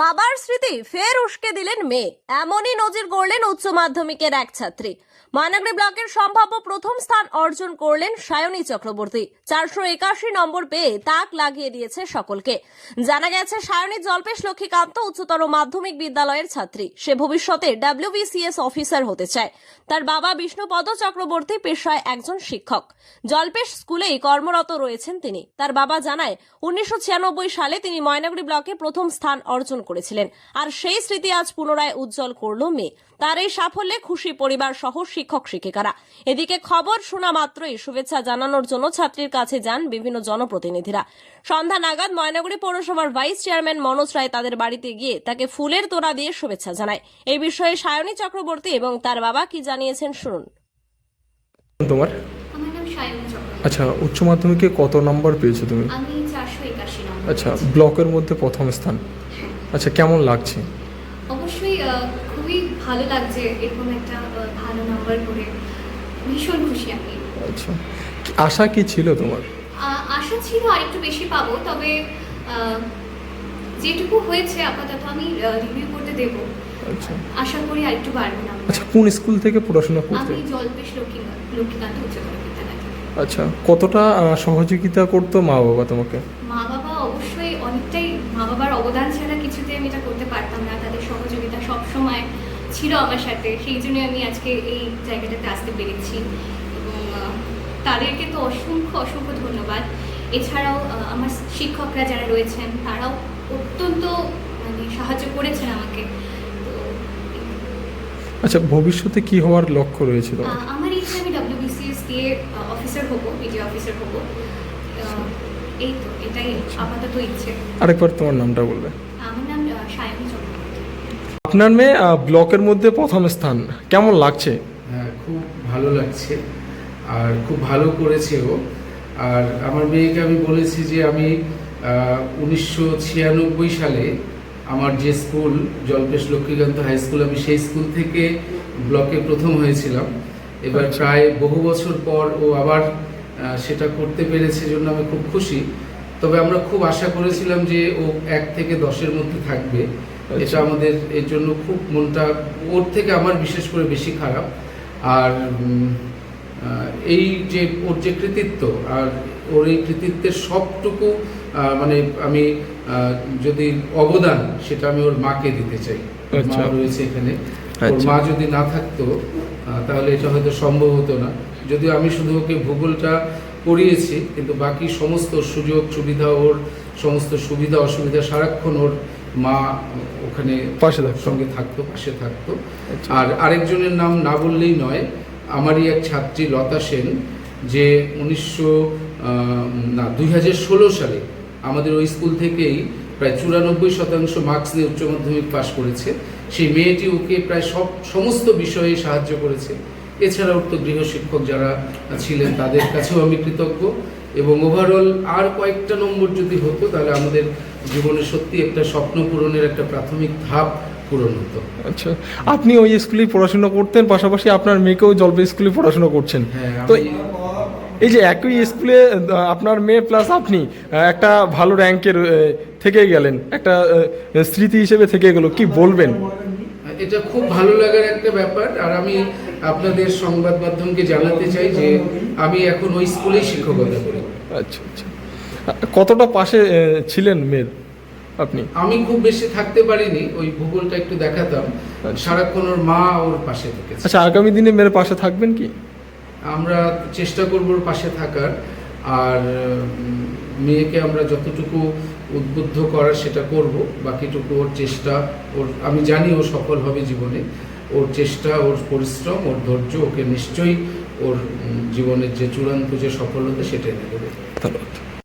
বাবার স্মৃতি ফের উস্কে দিলেন মেয়ে। এমনই নজির গড়লেন উচ্চ মাধ্যমিকের এক ছাত্রী। ময়নাগুড়ি ব্লকের সম্ভাব্য প্রথম স্থান অর্জন করলেন সায়নী চক্রবর্তী। চারশো একাশি নম্বর পেয়ে তাক লাগিয়ে দিয়েছে সকলকে। জানা গেছে সায়নী জল্পেশ লক্ষ্মীকান্ত উচ্চতর মাধ্যমিক বিদ্যালয়ের ছাত্রী। সে ভবিষ্যতে ডাব্লিউবিসিএস অফিসার হতে চায়। তার বাবা বিষ্ণুপদ চক্রবর্তী পেশায় একজন শিক্ষক। জল্পেশ স্কুলেই কর্মরত রয়েছেন তিনি। তার বাবা জানায়, উনিশশো ছিয়ানব্বই সালে তিনি ময়নাগুড়ি ব্লকে প্রথম স্থান অর্জন করেছিলেন। আর সেই স্মৃতি আজ পুনরায় উজ্জ্বল করল মেয়ে তার এই সাফল্যে খুশি পরিবার সহ শিক্ষক শিক্ষিকারা। এদিকে খবর শোনা মাত্রই শুভেচ্ছা জানানোর জন্য ছাত্রীর কাছে যান বিভিন্ন জনপ্রতিনিধিরা। সন্ধ্যা নাগাদ ময়নাগুড়ি পৌরসভার ভাইস চেয়ারম্যান মনোজ রায় তাদের বাড়িতে গিয়ে তাকে ফুলের তোড়া দিয়ে শুভেচ্ছা জানায়। এই বিষয়ে সায়নী চক্রবর্তী এবং তার বাবা কি জানিয়েছেন শুনুন। তোমার? আচ্ছা উচ্চ মাধ্যমিকে কত নম্বর পেয়েছ তুমি? আমি চারশো একাশি নম্বর আচ্ছা ব্লকের মধ্যে প্রথম স্থান। আচ্ছা কেমন লাগছে? অবশ্যই খুবই ভালো লাগছে এরকম একটা ভালো নাম্বার করে। ভীষণ খুশি আমি। আচ্ছা আশা কি ছিল তোমার? আশা ছিল আরেকটু বেশি পাবো তবে যেটুকু হয়েছে আপাতত আমি রিভিউ করতে দেব। আচ্ছা। আশা করি আর একটু বাড়বে না আচ্ছা কোন স্কুল থেকে পড়াশোনা করতে? আমি জলপেশ লক্ষ্মী লক্ষ্মীকান্ত উচ্চতর বিদ্যালয় আচ্ছা কতটা সহযোগিতা করতো মা বাবা তোমাকে? মা বাবা মা বাবার অবদান ছাড়া কিছুতে আমি এটা করতে পারতাম না তাদের সহযোগিতা সব সময় ছিল আমার সাথে সেই জন্য আমি আজকে এই জায়গাটাতে আসতে পেরেছি। এবং তাদেরকে তো অসংখ্য অসংখ্য ধন্যবাদ। এছাড়াও আমার শিক্ষকরা যারা রয়েছেন তারাও অত্যন্ত মানে সাহায্য করেছেন আমাকে। আচ্ছা ভবিষ্যতে কি হওয়ার লক্ষ্য রয়েছে আমার ইচ্ছে আমি ডাব্লিউবিসিএস দিয়ে অফিসার হব মিডিয়া অফিসার হব। এই তো এটাই আপাতত ইচ্ছে। আরেকবার তোমার নামটা বলবে। আমার নাম সায়নী চক্রবর্তী। আপনার মেয়ে ব্লকের মধ্যে প্রথম স্থান কেমন লাগছে? হ্যাঁ খুব ভালো লাগছে আর খুব ভালো করেছে ও। আর আমার মেয়েকে আমি বলেছি যে আমি উনিশশো ছিয়ানব্বই সালে আমার যে school Jalpesh Lakshmikanta high school আমি সেই স্কুল থেকে ব্লকে প্রথম হয়েছিলাম। এবার আচ্ছা। প্রায় বহু বছর পর ও আবার সেটা করতে পেরেছে জন্য আমি খুব খুশি তবে আমরা খুব আশা করেছিলাম যে ও এক থেকে দশের মধ্যে থাকবে এটা আচ্ছা। আমাদের এর জন্য খুব মনটা ওর থেকে আমার বিশেষ করে বেশি খারাপ আর এই যে ওর যে কৃতিত্ব আর ওর এই কৃতিত্বের সবটুকু মানে আমি যদি অবদান সেটা আমি ওর মাকে দিতে চাই মা আচ্ছা। রয়েছে এখানে ওর আচ্ছা। মা যদি না থাকতো তাহলে এটা হয়তো সম্ভব হতো না যদিও আমি শুধু ওকে ভূগোলটা পড়িয়েছি কিন্তু বাকি সমস্ত সুযোগ সুবিধা ওর সমস্ত সুবিধা অসুবিধা সারাক্ষণ ওর মা ওখানে পাশে। সঙ্গে থাকতো পাশে থাকতো আচ্ছা। আর আরেকজনের নাম না বললেই নয় আমারই এক ছাত্রী লতা সেন যে উনিশশো না দুই সালে আমাদের ওই স্কুল থেকেই প্রায় চুরানব্বই শতাংশ মার্কস নিয়ে উচ্চ মাধ্যমিক পাশ করেছে সেই মেয়েটি ওকে প্রায় সব সমস্ত বিষয়ে সাহায্য করেছে এছাড়া ওর তো গৃহশিক্ষক যারা ছিলেন তাদের কাছেও আমি কৃতজ্ঞ। এবং ওভারঅল আর কয়েকটা নম্বর যদি হতো তাহলে আমাদের জীবনে সত্যি একটা স্বপ্ন পূরণের একটা প্রাথমিক ধাপ পূরণ হতো। আচ্ছা আপনি ওই স্কুলেই পড়াশোনা করতেন পাশাপাশি আপনার মেয়েকেও জলপাই স্কুলে পড়াশোনা করছেন। হ্যাঁ তো এই যে একই স্কুলে আপনার মেয়ে প্লাস আপনি একটা ভালো র্যাঙ্কের থেকে গেলেন একটা স্মৃতি হিসেবে থেকে গেল কি বলবেন? এটা খুব ভালো লাগার একটা ব্যাপার আর আমি আপনাদের সংবাদ মাধ্যমকে জানাতে চাই যে আমি এখন ওই স্কুলেই শিক্ষকতা করি। আচ্ছা আচ্ছা। কতটা পাশে ছিলেন মেয়ের আপনি? আমি খুব বেশি থাকতে পারিনি ওই ভূগোলটা একটু দেখাতাম। আচ্ছা। সারাক্ষণ ওর মা ওর পাশে থেকেছে। আচ্ছা আগামী দিনে মেয়ের পাশে থাকবেন কি? আমরা চেষ্টা করব ওর পাশে থাকার আর মেয়েকে আমরা যতটুকু উদ্বুদ্ধ করার সেটা করব বাকিটুকু ওর চেষ্টা ওর আমি জানি ও সফল হবে জীবনে। ওর চেষ্টা, ওর পরিশ্রম, ওর ধৈর্য, ওকে নিশ্চয়ই ওর জীবনের যে চূড়ান্ত যে সফলতা সেটা এনে দেবে।